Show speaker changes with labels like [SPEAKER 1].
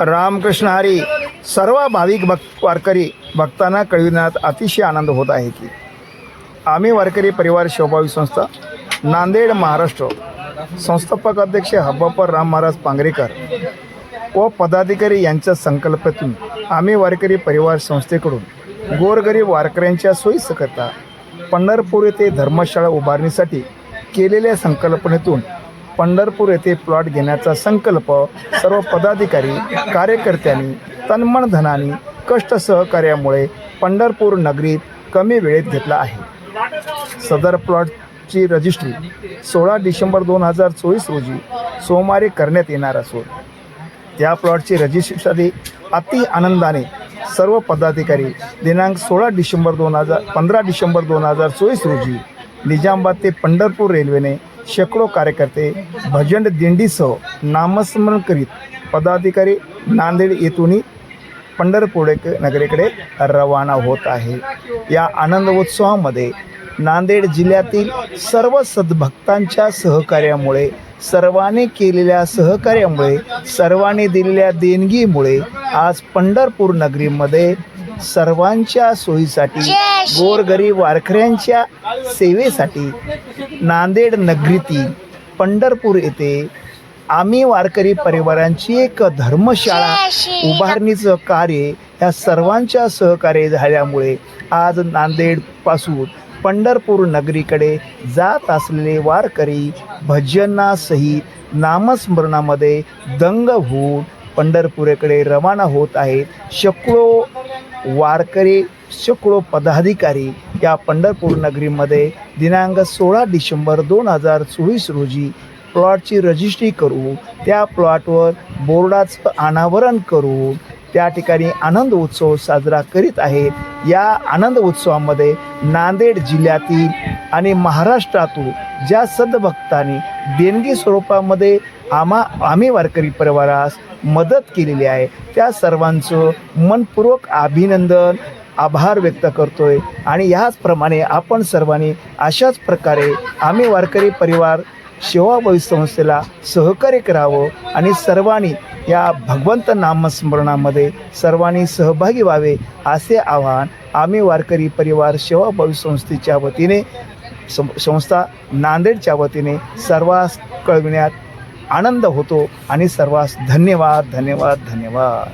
[SPEAKER 1] रामकृष्ण हरी सर्व भाविक भक्त वारकरी भक्तांना कळविण्यात अतिशय आनंद होत आहे की. आम्ही वारकरी परिवार शोभावी संस्था नांदेड महाराष्ट्र संस्थापक अध्यक्ष हब्बापर राम महाराज पांगरेकर व पदाधिकारी यांच्या संकल्पातून आम्ही वारकरी परिवार संस्थेकडून गोरगरीब वारकऱ्यांच्या सोयीसकरता पंढरपूर येथे धर्मशाळा उभारणीसाठी केलेल्या संकल्पनेतून पंढरपूर येथे प्लॉट घेण्याचा संकल्प सर्व पदाधिकारी कार्यकर्त्यांनी तन्मन धनानी कष्ट सहकार्यामुळे पंढरपूर नगरीत कमी वेळेत घेतला आहे. सदर प्लॉटची रजिस्ट्री सोळा डिसेंबर दोन हजार चोवीस रोजी सोमवारी करण्यात येणार असून त्या प्लॉटची रजिस्ट्रीसाठी अति आनंदाने सर्व पदाधिकारी दिनांक सोळा डिसेंबर दोन हजार पंधरा डिसेंबर दोन हजार चोवीस रोजी निजामाबाद ते पंढरपूर रेल्वेने शेकडो कार्यकर्ते भजन दिंडीसह नामस्मरण करीत पदाधिकारी नांदेड येथूनही पंढरपूर नगरीकडे रवाना होत आहे. या आनंद उत्सवामध्ये नांदेड जिल्ह्यातील सर्व सद्भक्तांच्या सहकार्यामुळे सर्वांनी केलेल्या सहकार्यामुळे सर्वांनी दिलेल्या देणगीमुळे आज पंढरपूर नगरीमध्ये सर्वांच्या सोयीसाठी गोरगरीब वारकऱ्यांच्या सेवेसाठी नांदेड नगरीतील पंढरपूर येथे आम्ही वारकरी परिवारांची एक धर्मशाळा उभारणीचं कार्य या सर्वांच्या सहकार्य झाल्यामुळे आज नांदेडपासून पंढरपूर नगरीकडे जात असलेले वारकरी भजनासहित नामस्मरणामध्ये दंग होऊन पंढरपूरकडे रवाना होत आहेत. शेकडो वारकरी शेकडो पदाधिकारी या पंढरपूर नगरीमध्ये दिनांक सोळा डिसेंबर दोन हजार चोवीस रोजी प्लॉटची रजिस्ट्री करू त्या प्लॉटवर बोर्डाचं अनावरण करू. त्या ठिकाणी आनंद उत्सव साजरा करीत आहेत. या आनंद उत्सवामध्ये नांदेड जिल्ह्यातील आणि महाराष्ट्रातून ज्या सद्भक्तांनी देणगी स्वरूपामध्ये आम्हा आम्ही वारकरी परिवारास मदत केलेली आहे त्या सर्वांचं मनपूर्वक अभिनंदन आभार व्यक्त करतोय. आणि याचप्रमाणे आपण सर्वांनी अशाच प्रकारे आम्ही वारकरी परिवार सेवाभावी संस्थेला सहकार्य करावं आणि सर्वांनी या भगवंत नामस्मरणामध्ये सर्वांनी सहभागी व्हावे असे आवाहन आम्ही वारकरी परिवार सेवाभावी संस्थेच्या वतीने सं- संस्था नांदेडच्या वतीने सर्वांस कळविण्यात आनंद होतो आणि सर्वांस धन्यवाद धन्यवाद धन्यवाद.